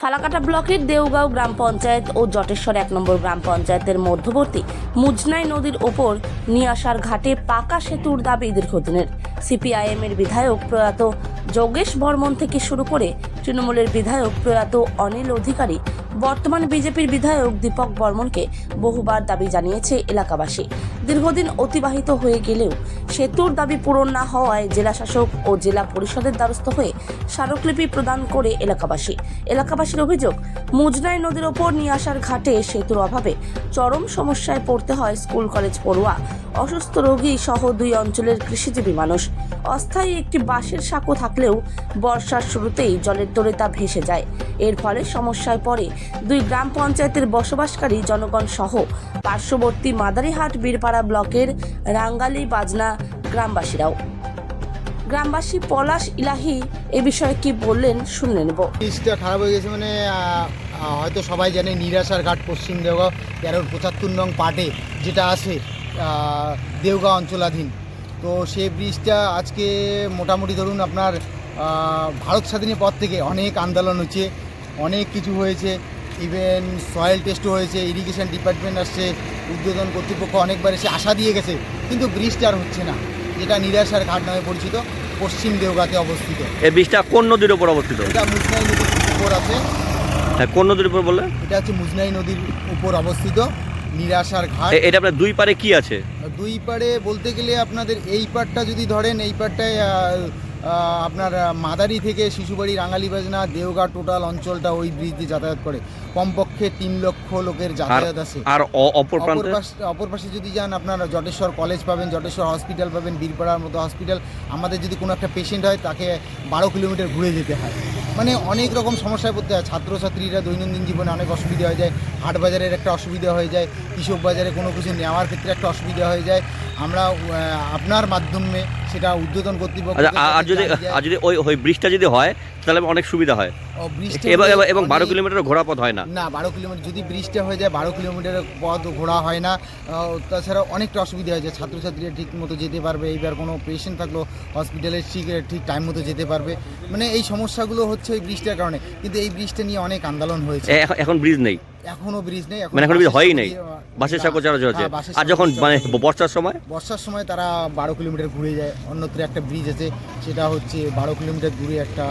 ফালাকাটা ব্লকের দেওগাঁও গ্রাম পঞ্চায়েত ও জটেশ্বর এক নম্বর গ্রাম পঞ্চায়েতের মধ্যবর্তী মুজনাই নদীর ওপর নিয়ে আসার ঘাটে পাকা সেতুর দাবি দীর্ঘদিনের। সিপিআইএম এর বিধায়ক প্রয়াত যোগেশ বর্মন থেকে শুরু করে তৃণমূলের বিধায়ক প্রয়াত অনিল অধিকারী, বর্তমান বিজেপির বিধায়ক দীপক বর্মনকে বহুবার দাবি জানিয়েছে এলাকাবাসী। দীর্ঘদিন অতিবাহিত হয়ে গেলেও সেতুর দাবি পূরণ না হওয়ায় জেলা শাসক ও জেলা পরিষদের দ্বারস্থ হয়ে স্মারকলিপি প্রদান করে এলাকাবাসী। এলাকাবাসীর অভিযোগ, মুজনাই নদীর ওপর নিয়ে আসার ঘাটে সেতুর অভাবে চরম সমস্যায় পড়তে হয় স্কুল, কলেজ পড়ুয়া। অসুস্থ রোগী সহ দুই অঞ্চলের কৃষিজীবী মানুষ। অস্থায়ী একটি বাঁশের সাঁকো থাকলেও বর্ষার শুরুতেই জলের তোড়ে তা ভেসে যায়। এর ফলে সমস্যায় পড়ে দুই গ্রাম পঞ্চায়েতের বসবাসকারী জনগণ সহ পার্শ্ববর্তী মাদারিহাট, বীরপাড়া ব্লকের রাঙ্গালি, বাজনা গ্রামবাসীরাও। গ্রামবাসী পলাশ ইলাহি এ বিষয়ে কি বললেন শুনে নেব। খারাপ হয়ে গেছে মানে হয়তো সবাই জানে, নিরাশার ঘাট পশ্চিম দেওগাঁও তেরোর পঁচাত্তর নং পাটে যেটা আছে দেওগাঁ অঞ্চলাধীন। তো সেই ব্রিজটা আজকে মোটামুটি ধরুন আপনার ভারত স্বাধীনের পর থেকে অনেক আন্দোলন হচ্ছে অনেক কিছু হয়েছে ইভেন সয়েল টেস্টও হয়েছে ইরিগেশন ডিপার্টমেন্ট আসছে উদ্বোধন কর্তৃপক্ষ অনেকবার এসে আশা দিয়ে গেছে কিন্তু ব্রিজটা আর হচ্ছে না। যেটা নিরাশার ঘাট নামে পরিচিত পশ্চিম দেওগাঁতে অবস্থিত। এই ব্রিজটা কোন নদীর উপর অবস্থিত? এটা মুসনাই নদীর উপর আছে। হ্যাঁ কোন নদীর উপর বললে? এটা হচ্ছে মুজনাই নদীর উপর অবস্থিত। নিরাশার ঘাট। এটা আপনার দুই পারে কি আছে? দুই পাড়ে বলতে গেলে আপনাদের এই পাড়টা যদি ধরেন এই আহ, আপনার মাদারি থেকে শিশুবাড়ি রাঙালি বাজনা দেওগা টোটাল অঞ্চলটা ওই ব্রিজ দিয়ে যাতায়াত করে। কমপক্ষে তিন লক্ষ লোকের যাতায়াত আছে। আর অপর পাশে যদি যান আপনার জটেশ্বর কলেজ পাবেন জটেশ্বর হসপিটাল পাবেন বীরপাড়ার মতো হসপিটাল আমাদের যদি কোনো একটা পেশেন্ট হয় তাকে বারো কিলোমিটার ঘুরে যেতে হয়। মানে অনেক রকম সমস্যায় পড়তে হয়। ছাত্রছাত্রীরা দৈনন্দিন জীবনে অনেক অসুবিধা হয়ে যায়। হাট বাজারের একটা অসুবিধা হয়ে যায়। কৃষক বাজারে কোনো কিছু নেওয়ার ক্ষেত্রে একটা অসুবিধা হয়ে যায়। আমরা আপনার মাধ্যমে সেটা উদ্বোধন কর্তৃপক্ষ আচ্ছা আর যদি আর যদি ওই ওই ব্রিজটা যদি হয় তাহলে অনেক সুবিধা হয়। এবং বারো কিলোমিটার ঘোরা পথ হয় না। না বারো কিলোমিটার যদি ব্রিজটা হয়ে যায় বারো কিলোমিটার পথ ঘোরা হয় না তাছাড়া অনেকটা অসুবিধা হয়ে যায়। ছাত্রছাত্রীরা ঠিক মতো যেতে পারবে এইবার কোনো পেশেন্ট থাকল হসপিটালে ঠিক ঠিক টাইম মতো যেতে পারবে। মানে এই সমস্যাগুলো হচ্ছে ওই ব্রিজটার কারণে। কিন্তু এই ব্রিজটা নিয়ে অনেক আন্দোলন হয়েছে। এখন- ব্রিজ নেই। এখনও ব্রিজ নেই মানে এখন ব্রিজ হয়ই নেই। বাসের সাঁকো চলাচল হচ্ছে হ্যাঁ, আর যখন মানে বর্ষার সময়? বর্ষার সময় তারা বারো কিলোমিটার ঘুরে যায়। অন্যত্র একটা ব্রিজ আছে সেটা হচ্ছে বারো কিলোমিটার দূরে একটা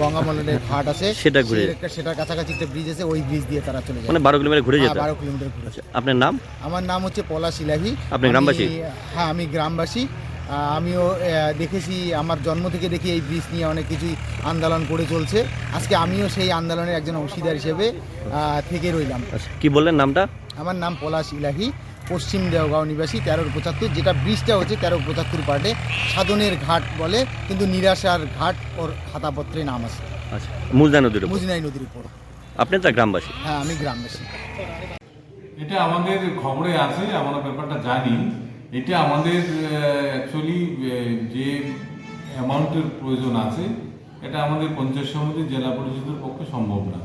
গঙ্গামলের ঘাট আছে। সেটা ঘুরে। একটা সেটার কাছাকাছি একটা ব্রিজ আছে ওই ব্রিজ দিয়ে তারা চলে যায়। মানে বারো কিলোমিটার ঘুরে যায় বারো কিলোমিটার ঘুরে আচ্ছা আপনার নাম? আমার নাম হচ্ছে পলাশ ইলাহি আপনি গ্রামবাসী? হ্যাঁ আমি গ্রামবাসী। আমিও দেখেছি আমার জন্ম থেকে দেখি এই ব্রিজ নিয়ে অনেক কিছুই আন্দোলন করে চলছে। আজকে আমিও সেই আন্দোলনের একজন অংশীদার হিসেবে থেকে রইলাম। আচ্ছা কি বললেন নামটা? আমার নাম পলাশ ইলাহি পশ্চিম দেওগাঁও নিবাসী তেরোর পঁচাত্তর যেটা ব্রিজটা হচ্ছে তেরো পঁচাত্তর পার্টে সাধনের ঘাট বলে কিন্তু নিরাশার ঘাট ওর খাতাপত্রে নাম আছে। আচ্ছা মুজদা নদীর মুজনাই নদীর উপর। আপনি তো গ্রামবাসী? হ্যাঁ আমি গ্রামবাসী। এটা আমাদের খবরে আছে আমরা ব্যাপারটা জানি। এটা আমাদের অ্যাকচুয়ালি যে অ্যামাউন্টের প্রয়োজন আছে এটা আমাদের পঞ্চায়েত সমিতি জেলা পরিষদের পক্ষে সম্ভব না।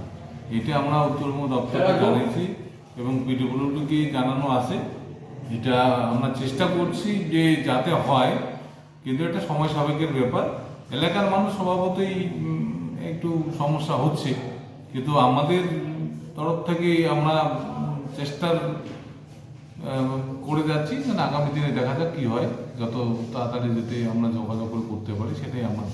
এটা আমরা উত্তরবঙ্গ দপ্তরকে জানিয়েছি। এবং পিডব্লিউডিকে জানানো আছে এটা আমরা চেষ্টা করছি যে যাতে হয়, কিন্তু এটা সময় সাবেকের ব্যাপার। এলাকার মানুষ স্বভাবতই একটু সমস্যা হচ্ছে। কিন্তু আমাদের তরফ থেকে আমরা চেষ্টার করে যাচ্ছি আগামী দিনে দেখা যাক কি হয়। যত তাড়াতাড়ি যাতে আমরা যোগাযোগ করে করতে পারি, সেটাই আমরা